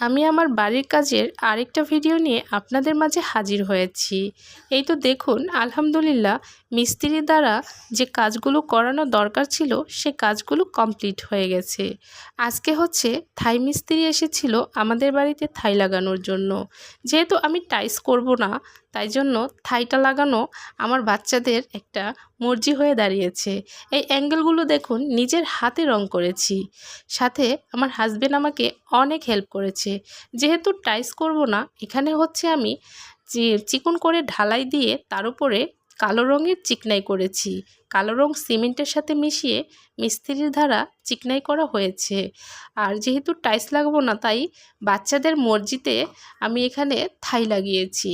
আমি আমার বাড়ির কাজের আরেকটা ভিডিও নিয়ে আপনাদের মাঝে হাজির হয়েছি। এই তো দেখুন, আলহামদুলিল্লাহ মিস্ত্রি দ্বারা যে কাজগুলো করানো দরকার ছিল, সে কাজগুলো কমপ্লিট হয়ে গেছে। আজকে হচ্ছে থাই মিস্ত্রি এসেছিল আমাদের বাড়িতে থাই লাগানোর জন্য। যেহেতু আমি টাইস করব না, তাই জন্য থাইটা লাগানো আমার বাচ্চাদের একটা মর্জি হয়ে দাঁড়িয়েছে। এই অ্যাঙ্গেলগুলো দেখুন, নিজের হাতে রং করেছি। সাথে আমার হাজবেন্ড আমাকে অনেক হেল্প করেছে। যেহেতু টাইস করব না এখানে হচ্ছে আমি চিকন করে ঢালাই দিয়ে তার উপরে কালো রঙের চিকনাই করেছি। কালো রং সিমেন্টের সাথে মিশিয়ে মিস্ত্রির দ্বারা চিকনাই করা হয়েছে। আর যেহেতু টাইস লাগাবো না, তাই বাচ্চাদের মর্জিতে আমি এখানে থাই লাগিয়েছি।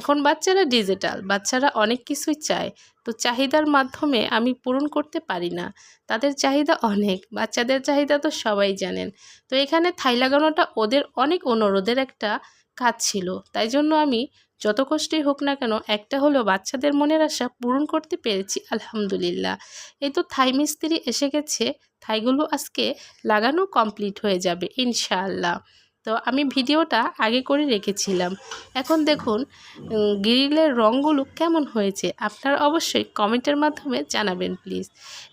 এখন বাচ্চারা ডিজিটাল, বাচ্চারা অনেক কিছুই চায়। তো চাহিদার মাধ্যমে আমি পূরণ করতে পারি না। তাদের চাহিদা অনেক, বাচ্চাদের চাহিদা তো সবাই জানেন। তো এখানে থাই লাগানোটা ওদের অনেক অনুরোধের একটা কাজ ছিল। তাই জন্য আমি যত কষ্টই হোক না কেন, একটা হলো বাচ্চাদের মনের আশা পূরণ করতে পেরেছি, আলহামদুলিল্লাহ। এই তো থাই মিস্ত্রি এসে গেছে, থাইগুলো আজকে লাগানো কমপ্লিট হয়ে যাবে, ইনশাআল্লাহ। তো আমি ভিডিওটা আগে করে রেখেছিলাম। এখন দেখুন গ্রিলের রঙগুলো কেমন হয়েছে আপনারা অবশ্যই কমেন্টের মাধ্যমে জানাবেন, প্লিজ।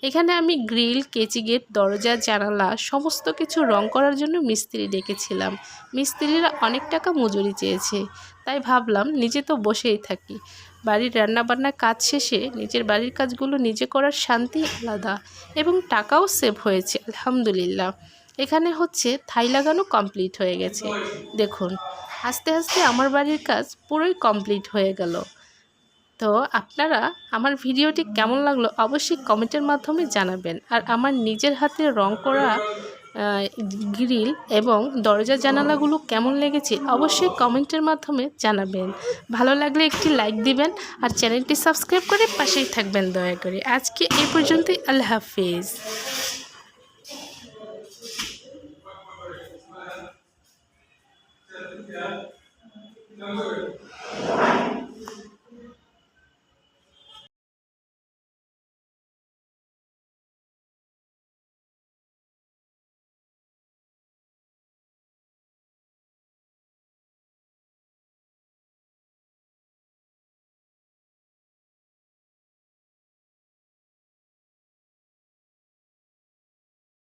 এখানে আমি গ্রিল, কেচি গেট, দরজা, জানালা সমস্ত কিছু রং করার জন্য মিস্ত্রি ডেকেছিলাম। মিস্ত্রিরা অনেক টাকা মজুরি চেয়েছে, তাই ভাবলাম নিজে তো বসেই থাকি। বাড়ির রান্নাবান্না কাজ শেষে নিজের বাড়ির কাজগুলো নিজে করার শান্তি আলাদা এবং টাকাও সেভ হয়েছে, আলহামদুলিল্লাহ। এখানে হচ্ছে থাই লাগানো কমপ্লিট হয়ে গেছে। দেখুন, আস্তে আস্তে আমার বাড়ির কাজ পুরোই কমপ্লিট হয়ে গেল। তো আপনারা আমার ভিডিওটি কেমন লাগল অবশ্যই কমেন্টের মাধ্যমে জানাবেন। আর আমার নিজের হাতে রং করা গ্রিল এবং দরজা জানালাগুলো কেমন লেগেছে অবশ্যই কমেন্টের মাধ্যমে জানাবেন। ভালো লাগলে একটি লাইক দিবেন আর চ্যানেলটি সাবস্ক্রাইব করে পাশেই থাকবেন দয়া করে। আজকে এই পর্যন্তই, আল্লাহ হাফিজ। Yeah. Number.